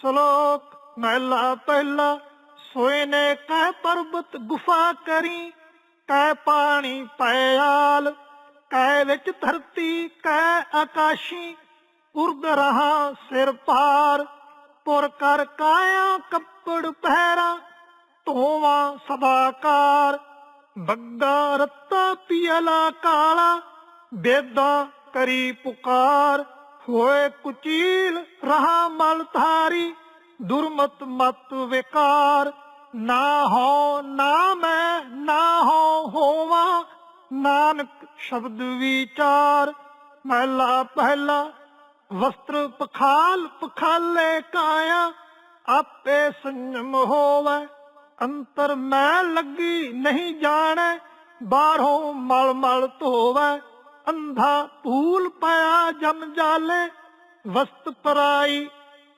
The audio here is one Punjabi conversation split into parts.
ਸ਼ਲੋਕ, ਮਹਿਲਾ ਪਹਿਲਾ, ਸੋਏ ਨੇ ਕਹਿ ਪਰਬਤ ਗੁਫਾ ਕਰੀ, ਕਹਿ ਪਾਣੀ ਪਿਆਲ ਕਹਿ ਵਿੱਚ ਧਰਤੀ, ਕਹਿ ਆਕਾਸ਼ੀ, ਉਰਦ ਰਹਾ ਸਿਰ ਪਾਰ, ਪੁਰ ਕਰ ਕਾਇਆ ਕੱਪੜ ਪਹਿਰਾ, ਧੋਵਾ ਸਦਾਕਾਰ, ਬੱਗਾ ਰੱਤਾ ਪੀਲਾ ਕਾਲਾ, ਬੇਦਾ ਕਰੀ ਪੁਕਾਰ। ਹੋਏ ਕੁਚੀਲ, ਰਹਾ ਮਲ ਧਾਰੀ, ਦੁਰਮਤ ਮਤ ਵਿਕਾਰ। ਨਾ ਹੋ ਨਾ ਮੈਂ, ਨਾ ਹੋ ਹੋਵਾਂ, ਨਾਨਕ ਸ਼ਬਦ ਵਿਚਾਰ। ਮਹਿਲਾ ਪਹਿਲਾ, ਵਸਤਰ ਪਖਾਲ, ਪਖਾਲੇ ਕਾਇਆ, ਆਪੇ ਸੰਜਮ ਹੋਵੇ। ਅੰਤਰ ਮੈਂ ਲੱਗੀ ਨਹੀਂ ਜਾਣੈ, ਬਾਹਰੋਂ ਮਲ ਮਲ ਧੋਵੇ। ਅੰਧਾ ਭੂਲ ਪਾਇਆ ਜਮ ਜਾਲੇ, ਵਸਤ ਪਰਾਈ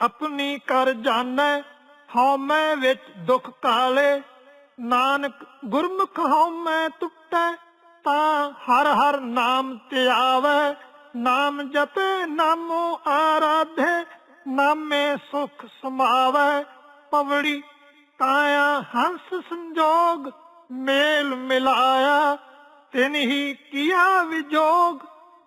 ਆਪਣੀ ਕਰ ਜਾਣੈ ਹਉਮੈ ਵਿੱਚ ਦੁਖ ਕਾਲੇ ਨਾਨਕ ਗੁਰਮੁਖ ਹਉਮੈ ਟੁੱਟੈ, ਤਾਂ ਹਰ ਹਰ ਨਾਮ ਧਿਆਵੈ ਨਾਮ ਜਪੇ, ਨਾਮੋ ਆਰਾਧੇ, ਨਾਮੇ ਸੁਖ ਸਮਾਵੈ। ਪਵੜੀ ਕਾਇਆ ਹੰਸ ਸੰਜੋਗ, ਮੇਲ ਮਿਲਾਇਆ। ਤਿਨ ਹੀ ਕੀਆ ਵਿਜੋਗ,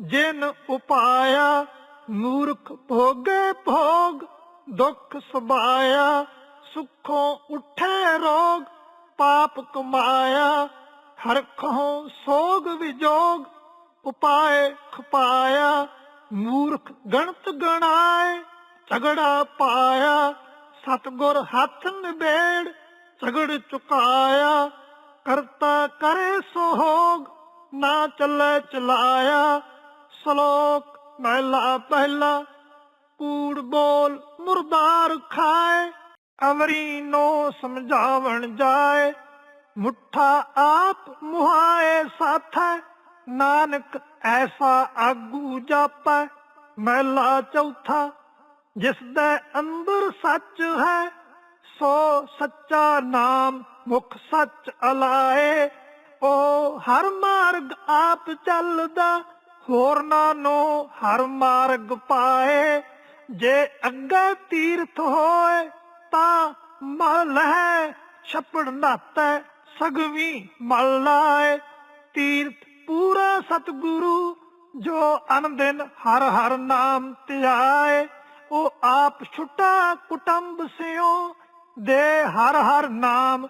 ਜਿਨ ਉਪਾਇਆ ਮੂਰਖ ਭੋਗੇ ਭੋਗ, ਦੁੱਖ ਸਬਾਇਆ ਸੁਖੋਂ ਉਠੇ ਰੋਗ, ਪਾਪ ਕਮਾਇਆ ਹਰਖੋਂ ਸੋਗ ਵਿਜੋਗ, ਉਪਾਏ ਖਪਾਇਆ ਮੂਰਖ ਗਣਤ ਗਣਾਏ, ਝਗੜਾ ਪਾਇਆ ਸਤਗੁਰ ਹੱਥ ਨਿਬੇੜ, ਝਗੜ ਚੁਕਾਇਆ ਕਰਤਾ ਕਰੇ ਸੋਹੋਗ, ਨਾ ਚੱਲੇ ਚਲਾਇਆ ਸ਼ਲੋਕ ਮਹਿਲਾ ਪਹਿਲਾ, ਕੂੜ ਬੋਲ ਮੁਰਦਾਰ ਖਾਏ, ਅਵਰੀ ਨੋ ਸਮਝਾਵਣ ਜਾਏ, ਮੁੱਠਾ ਆਪ ਮੁਹਾਏ ਸਾਥੈ, ਨਾਨਕ ਐਸਾ ਆਗੂ ਜਾਪੈ ਮਹਿਲਾ ਚੌਥਾ ਜਿਸ ਦੇ ਅੰਦਰ ਸੱਚ ਹੈ ਸੋ ਸੱਚਾ ਨਾਮ ਮੁਖ ਸੱਚ ਅਲਾਏ ਉਹ ਹਰ ਮਾਰਗ ਆਪ ਚੱਲਦਾ ਹੋਰਨਾਂ ਨੂੰ ਹਰ ਮਾਰਗ ਪਾਏ। ਜੇ ਅੱਗੇ ਤੀਰਥ ਹੋਏ, ਤਾਂ ਮਲ ਹੈ ਛਪੜ ਨਾਤੈ ਸਗਵੀ ਮਲ ਲਾਏ। ਤੀਰਥ ਪੂਰਾ ਸਤਿਗੁਰੂ, ਜੋ ਅਨੰਦਿਨ ਹਰ ਹਰ ਨਾਮ ਧਿਆਏ। ਉਹ ਆਪ ਛੁਟਾ ਕੁਟੰਬ ਸਿਓ ਦੇ ਹਰ ਹਰ ਨਾਮ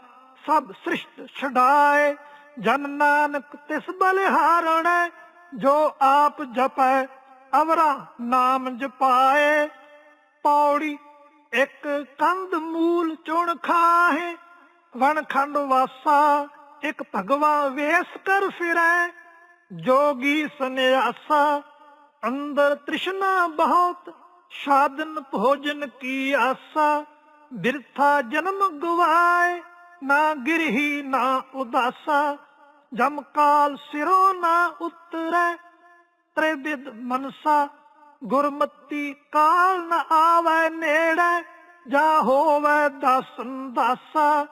ਸਭ ਸ੍ਰਿਸ਼ਟ ਛਡਾਏ। ਜਨ ਨਾਨਕ ਤਿਸ ਬਲਿਹਾਰਣੈ, ਜੋ ਆਪ ਜਪੈ, ਅਵਰਾ ਨਾਮ ਜਪਾਏ। ਪੌੜੀ ਇੱਕ ਕੰਧ ਮੂਲ ਚੁਣ ਖਾਹੇ, ਵਣ ਖੰਡ ਵਾਸਾ ਇੱਕ ਭਗਵਾ ਵੇਸ ਕਰ ਫਿਰੈ। ਜੋਗੀ ਸੰਨਿਆਸਾ, ਅੰਦਰ ਤ੍ਰਿਸ਼ਨਾ ਬਹੁਤ, ਸਾਧਨ ਭੋਜਨ ਕੀ ਆਸਾ। ਬਿਰਥਾ ਜਨਮ ਗਵਾਏ, ਨਾ ਗਿਰਹੀ, ਨਾ ਉਦਾਸਾ, ਜਮ ਕਾਲ ਸਿਰੋਂ ਨਾ ਉਤਰੈ ਤ੍ਰਿਵਿਦ ਮਨਸਾ, ਗੁਰਮਤੀ ਕਾਲ ਨ ਆਵੈ ਨੇੜੇ, ਜਾ ਹੋਵੈ ਦਸਨ ਦਾਸਾ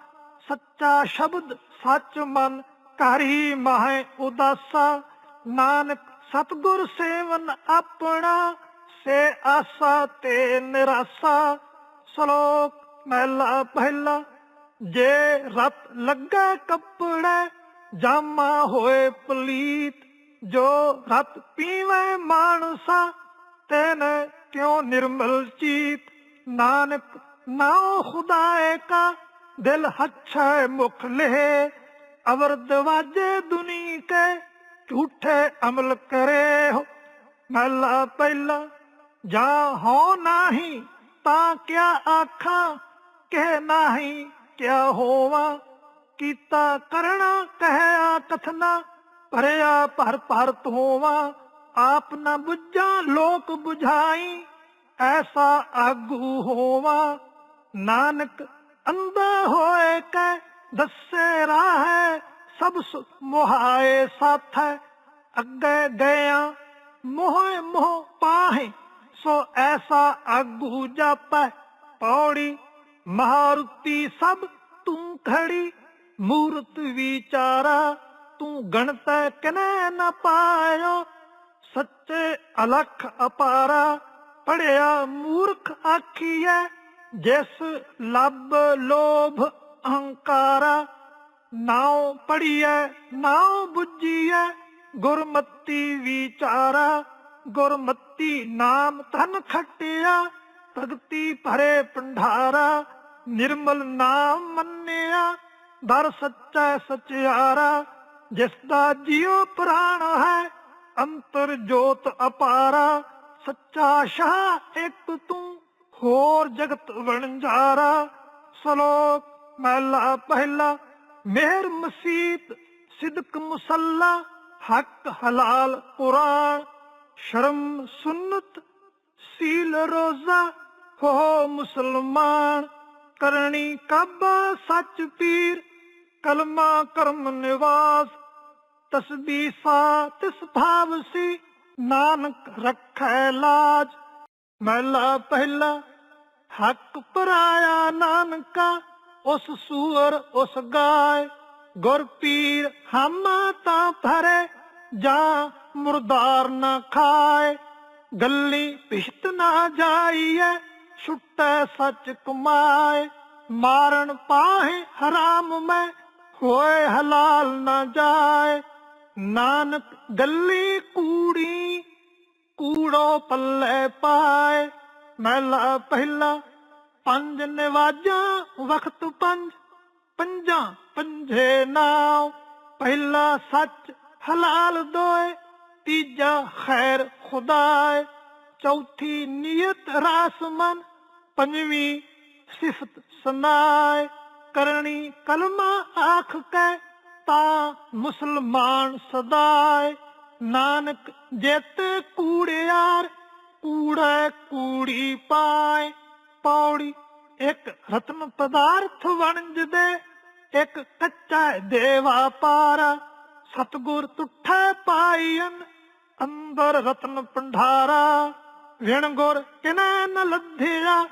ਸੱਚਾ ਸ਼ਬਦ ਸੱਚ ਮਨ ਕਰੀ ਮਾਹੇ ਉਦਾਸਾ, ਨਾਨਕ ਸਤਗੁਰ ਸੇਵਨ ਆਪਣਾ, ਸੇ ਆਸਾ ਤੇ ਨਿਰਾਸਾ, ਸ਼ਲੋਕ ਮਹਿਲਾ ਪਹਿਲਾ ਜੇ ਰਤ ਲੱਗਾ ਕੱਪੜਾ ਜਾਮਾ ਹੋਏ ਪਲੀਤ ਜੋ ਰਤ ਪੀਵੇ ਮਾਨਸਾ ਤੈਨ ਕਿਉ ਨਿਰਮਲ ਚੀਤ ਨਾਨਕ ਨਾਉ ਖੁਦਾਏ ਕਾ ਦਿਲ ਹੱਛੈ ਮੁਖ ਲਹਿ ਅਵਰ ਦਵਾਜੇ ਦੁਨੀ ਕੇ ਝੂਠੇ ਅਮਲ ਕਰੇ ਹੋ ਮਹਲਾ ਪਹਿਲਾ ਜਾ ਹੋ ਨਹੀਂ ਤਾਂ ਕਿਆ ਆਖਾਂ ਕਹਿ ਨਹੀਂ ਕਿਆ ਹੋਵਾ? ਕੀਤਾ ਕਰਣਾ ਕਹਿਆ ਕਥਨਾ, ਭਰਿਆ ਭਰ ਭਰ ਹੋਵਾ ਆਪ ਨਾ ਬੁੱਝਾਂ, ਲੋਕ ਬੁਝਾਈ, ਐਸਾ ਆਗੂ ਹੋਵਾ। ਨਾਨਕ ਅੰਧਾ ਹੋਏ ਕੈ ਦੱਸੇ ਰਾਹ, ਸਭ ਸੁ- ਮੁਹਾਏ ਸਾਥੈ। ਅੱਗੇ ਗਿਆ ਮੋਹ ਮੋਹ ਪਾਹੇ, ਸੋ ਐਸਾ ਆਗੂ ਜਾਪੈ, ਪੌੜੀ ਮਹਾਰੁਤੀ ਸਭ ਤੂੰ ਖੜੀ, ਮੂਰਤ ਵਿਚਾਰਾ ਤੂੰ ਗਣਤੈ ਕਿਨੈ ਨ ਪਾਇਓ। ਸੱਚੇ ਅਲਖ ਅਪਾਰਾ, ਪੜਿਆ ਮੂਰਖ ਆਖੀਐ, ਜਿਸ ਲੱਭ ਲੋਭ ਅਹੰਕਾਰਾ। ਨਾਉ ਪੜੀਐ ਨਾਉ ਬੁੱਝੀਐ, ਗੁਰਮਤੀ ਵਿਚਾਰਾ। ਗੁਰਮਤੀ ਨਾਮ ਤਨ ਖਟਿਆ, ਭਗਤੀ ਭਰੇ ਭੰਡਾਰਾ। ਨਿਰਮਲ ਨਾਮ ਮੰਨਿਆ, ਦਰ ਸੱਚਾ ਸਚਿਆਰਾ, ਜਿਸ ਦਾ ਜਿਉ ਪ੍ਰਾਣ ਹੈ, ਅੰਤਰ ਜੋਤ ਅਪਾਰਾ, ਸੱਚਾ ਸ਼ਾਹ ਇੱਕ ਤੂੰ, ਹੋਰ ਜਗਤ ਵਣਜਾਰਾ। ਸਲੋਕ ਮਹਿਲਾ ਪਹਿਲਾ, ਮਿਹਰ ਮਸੀਤ, ਸਿਦਕ ਮੁਸੱਲਾ, ਹੱਕ ਹਲਾਲ ਪੁਰਾਣ। ਸ਼ਰਮ ਸੁਨਤ, ਸੀਲ ਰੋਜ਼ਾ, ਹੋ ਮੁਸਲਮਾਨ। ਕਰਨੀ ਕਾਬਾ ਸੱਚ ਪੀਰ, ਕਲਮਾ ਕਰਮ ਨਿਵਾਸ ਤਸਬੀਸਾ ਤਿਸ ਭਾਵ ਸੀ, ਨਾਨਕ ਰੱਖੈ ਲਾਜ। ਮਹਿਲਾ ਪਹਿਲਾ, ਹੱਕ ਪਰਾਇਆ ਨਾਨਕਾ, ਉਸ ਸੂਰ ਉਸ ਗਾਏ। ਗੁਰ ਪੀਰ ਹਮਾ ਤਾਂ ਭਰੇ, ਜਾਂ ਮੁਰਦਾਰ ਨਾ ਖਾਏ। ਗੱਲੀ ਪਿਸ਼ਤ ਨਾ ਜਾਈਏ ਛੁੱਟੈ ਸੱਚ ਕਮਾਏ, ਮਾਰਨ ਪਾਹੇ ਹਰਾਮ ਮੈਂ, ਹੋਏ ਹਲਾਲ ਨਾ ਜਾਏ। ਨਾਨਕ ਗੱਲੀ ਕੂੜੀ, ਕੂੜੋ ਪੱਲੇ ਪਾਏ। ਮਹਿਲਾ ਪਹਿਲਾ ਪੰਜ ਨਿਵਾਜਾਂ, ਵਖਤ ਪੰਜ, ਪੰਜਾਂ ਪੰਜੇ ਨਾਮ ਪਹਿਲਾ ਸੱਚ ਹਲਾਲ ਦੋਏ, ਤੀਜਾ ਖੈਰ ਖੁਦਾਏ। ਚੌਥੀ ਨੀਅਤ ਰਾਸਮਨ ਪੰਜਵੀਂ ਸਿਫਤ ਸਨਾਏ ਕਰਨੀ ਕਲਮਾ ਆਖ ਕੇ, ਤਾਂ ਮੁਸਲਮਾਨ ਸਦਾਏ ਨਾਨਕ ਜਿਤ ਕੂੜਿਆਰ, ਕੂੜਾ ਕੂੜੀ ਪਾਏ ਪੌੜੀ ਇੱਕ ਰਤਨ ਪਦਾਰਥ ਵਣਜ ਦੇ ਇੱਕ ਕੱਚਾ ਦੇਵਾ ਪਾਰਾ। ਸਤਗੁਰ ਤੁਠੈ ਪਾਈਨ ਅੰਦਰ ਰਤਨ ਪੰਢਾਰਾ ਵਿਣ ਗੁਰ ਕਿਨੈ ਨ ਲੱਧਿਆ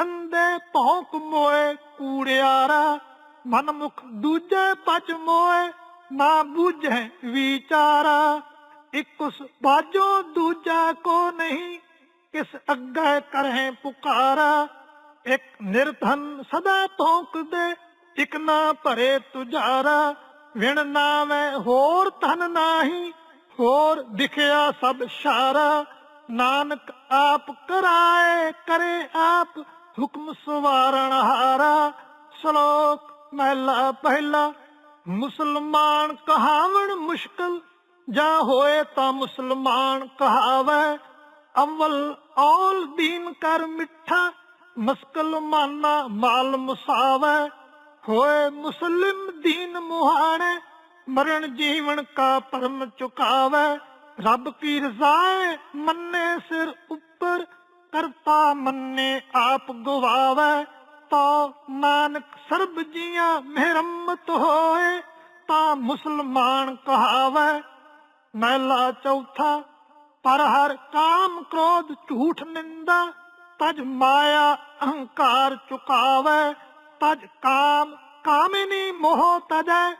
ਅੰਦੇ ਭੌਂਕ ਮੋਏ ਕੂੜਿਆਰਾ ਮਨ ਮੁਖ ਦੂਜੇ ਪਚ ਮੋਏ, ਨਾ ਬੂਝੈ ਵਿਚਾਰਾ। ਇੱਕ ਬਾਜੋ ਦੂਜਾ ਕੋ ਨਹੀਂ, ਕਿਸ ਅੱਗੇ ਕਰਹਿ ਪੁਕਾਰਾ। ਇੱਕ ਨਿਰਧਨ ਸਦਾ ਭੌਂਕਦੇ, ਇੱਕ ਨਾ ਭਰੇ ਤੁਜਾਰਾ। ਵਿਣ ਨਾਵੇਂ ਹੋਰ ਧਨ ਨਾਹੀ, ਹੋਰ ਦਿਖਿਆ ਸਭ ਸ਼ਾਰਾ। ਨਾਨਕ ਆਪ ਕਰਾਏ ਕਰੇ ਆਪ ਹੁਕਮ ਸਵਾਰਣ ਹਾਰਾ, ਸ਼ਲੋਕ ਮਹਿਲਾ ਪਹਿਲਾ। ਮੁਸਲਮਾਨ ਕਹਾਵਣ ਮੁਸ਼ਕਲ, ਜਾਂ ਹੋਏ ਤਾਂ ਮੁਸਲਮਾਨ ਕਹਾਵੇ। ਅਵਲ ਔਲ ਦੀਨ ਕਰ ਮਿੱਠਾ, ਮਸਕਲ ਮਾਨਾ ਮਾਲ ਮੁਸਾਵੇ। ਹੋਏ ਮੁਸਲਿਮ ਦੀਨ ਮੁਹਾਣੇ, ਮਰਨ ਜੀਵਨ ਕਾ ਪਰਮ ਚੁਕਾਵੇ। ਰੱਬ ਕੀ ਰਜ਼ਾ ਮੰਨੇ ਸਿਰ ਉੱਪਰ ਕਰਤਾ ਮੰਨੇ ਆਪ ਗਵਾਵੇ, ਤਾਂ ਨਾਨਕ ਸਰਬ ਜੀਆਂ ਮਿਹਰਮਤ ਹੋਏ, ਤਾਂ ਮੁਸਲਮਾਨ ਕਹਾਵੇ, ਮਹਿਲਾ ਚੌਥਾ, ਪਰ ਹਰ ਕਾਮ ਕ੍ਰੋਧ ਝੂਠ ਨਿੰਦਾ, ਤਜ ਮਾਇਆ ਅਹੰਕਾਰ ਚੁਕਾਵੇ, ਤਜ ਕਾਮ ਕਾਮਿਨੀ ਮੋਹ ਤਜੈ,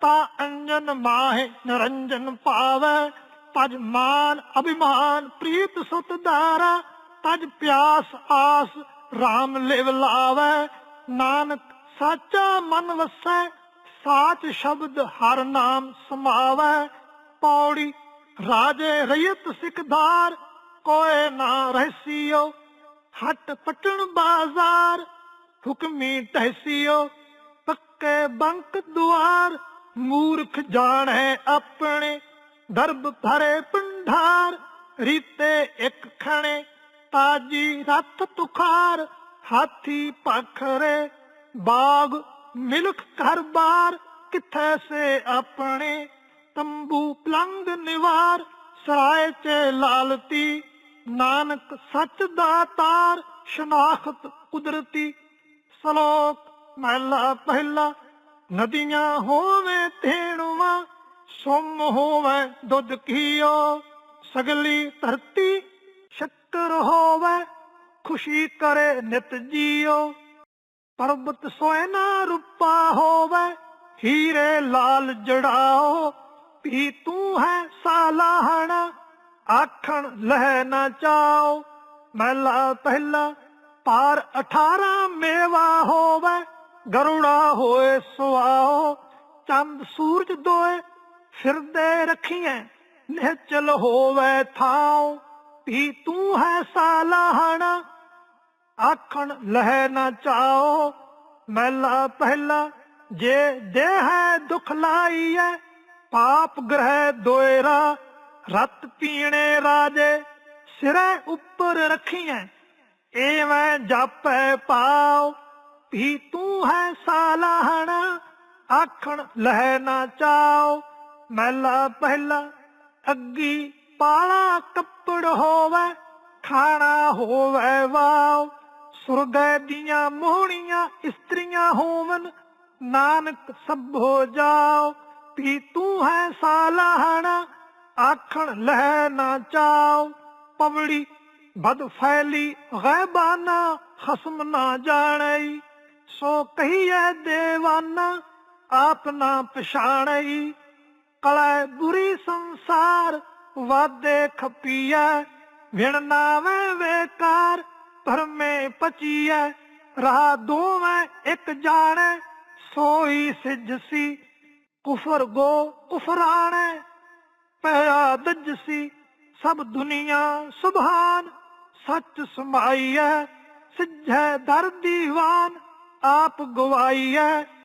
ਤਾ ਅੰਜਨ ਮਾਹੇ ਨਿਰੰਜਨ ਪਾਵੇ, ਤਜ ਮਾਨ ਅਭਿਮਾਨ ਪ੍ਰੀਤ ਸੁਤ ਧਾਰਾ ਤਜ ਪਿਆਸ ਆਸ RAM ਲਿਵ ਲਾਵੇ, ਨਾਨਕ ਸਾਚਾ ਮਨ ਵਸੈ, ਸਾਚ ਸ਼ਬਦ ਹਰ ਨਾਮ ਸਮਾਵੇ। ਪੌੜੀ, ਰਾਜੇ ਰਇਤ ਸਿਕਦਾਰ ਕੋਏ ਨਾ ਰਹਿਸੀਓ, ਹਟ ਪਟਣ ਬਾਜ਼ਾਰ, ਹੁਕਮੀ ਤਹਿਸੀਓ ਪੱਕੇ ਬੰਕ ਦੁਆਰ, ਮੂਰਖ ਜਾਣੈ ਆਪਣੇ, ਦਰਬ ਭਰੇ ਪੰਢਾਰ ਰੀਤੇ ਇੱਕ ਖਣੇ। ਤਾਜੀ ਰੱਥ ਤੁਖਾਰ, ਹਾਥੀ ਪਖਰੇ ਬਾਗ ਮਿਲਖ ਘਰ ਕਿੱਥੇ ਸੇ ਆਪਣੇ ਤੰਬੂ ਪਲੰਗ ਨਿਵਾਰ, ਸਰਾਏ ਚ ਲਾਲਤੀ, ਨਾਨਕ ਸੱਚ ਦਾ ਤਾਰ, ਸ਼ਨਾਖਤ ਕੁਦਰਤੀ, ਸਲੋਕ ਮਹਿਲਾ ਪਹਿਲਾ, ਨਦੀਆਂ ਹੋਵੇ ਥੇਣਵਾ ਸੁਮ ਹੋਵੇ ਦੁੱਧ ਕੀਓ ਸਗਲੀ ਧਰਤੀ ਸ਼ੱਕਰ ਹੋਵੇ, ਖੁਸ਼ੀ ਕਰੇ ਨਿਤ ਜੀਓ। ਪਰਬਤ ਸੋਇਨਾ ਰੂਪਾ ਹੋਵੇ, ਹੀਰੇ ਲਾਲ ਜੜਾਓ। ਪੀ ਤੂੰ ਹੈ ਸਾਲਾਹਣ, ਆਖਣ ਲਹਿ ਨਾ ਚਾਓ। ਮਹਿਲਾ ਪਹਿਲਾ ਪਾਰ 18 ਮੇਵਾ ਹੋਵੇ ਗਰੁੜਾ ਹੋਏ ਸੁਆਓ। ਚੰਦ ਸੂਰਜ ਦੋਏ, ਫਿਰਦੇ ਰੱਖੀਐ, ਨਿਹਚਲ ਹੋਵੇ ਥਾਉ ਵੀ ਤੂੰ ਹੈ ਸਾਲਾਹਣਾ। ਆਖਣ, ਲਹਿ ਨਾ ਚਾਓ, ਮੈਲਾ ਪਹਿਲਾ, ਜੇ ਦੇਹ ਹੈ ਦੁਖ ਲਾਈਐ, ਪਾਪ ਗ੍ਰਹਿ ਦੋਇਰਾ, ਰਤ ਪੀਣੇ ਰਾਜੇ, ਸਿਰੇ ਉੱਪਰ ਰੱਖੀਐ। ਏਵੇਂ ਜਾਪੈ ਪਾਉ ਵੀ ਤੂੰ ਹੈ ਸਾਲਾਹਣਾ। ਆਖਣ, ਲਹਿ ਨਾ ਚਾਓ, ਮੈਲਾ ਪਹਿਲਾ ਅੱਗੀ ਪਾਲਾ ਕੱਪੜ ਹੋਵੇ ਖਾਣਾ ਹੋਵੇ ਵਾਓ ਸੁਰਗੈ ਦੀਆਂ ਮੋਹਣੀਆਂ ਇਸਤਰੀਆਂ ਹੋਵਨ, ਨਾਨਕ ਸਭੋ ਜਾਓ ਵੀ ਤੂੰ ਹੈ ਸਾਲਾਹਣਾ, ਆਖਣ ਲਹਿ ਨਾ ਚਾਓ ਪਵੜੀ ਬਦ ਫੈਲੀ ਗੈਬਾਨਾ ਖਸਮ ਨਾ ਜਾਣਈ। ਸੋ ਕਹੀਏ ਦੇਵਾਨਾ, ਆਪ ਨਾ ਪਛਾਣਈ। ਕਲੈ ਬੁਰੀ ਸੰਸਾਰ ਵਾਦੇ ਖਪੀਐ, ਵਿਣ ਨਾਵੇਂ ਵੇਕਾਰ, ਧਰਮੇ ਪਚੀਐ, ਰਾਹ ਦੋਵੇਂ ਇੱਕ ਜਾਣੈ, ਸੋਈ ਸਿਜਸੀ ਕੁਫਰ ਗੋ ਕੁਫਰਾਣੈ, ਪਿਆ ਦਜਸੀ ਸਭ ਦੁਨੀਆ ਸੁਭਾਨ, ਸੱਚ ਸਮਾਈਐ, ਸਿੱਝੈ ਦਰ ਦੀਵਾਨ, ਆਪ ਗਵਾਈਐ।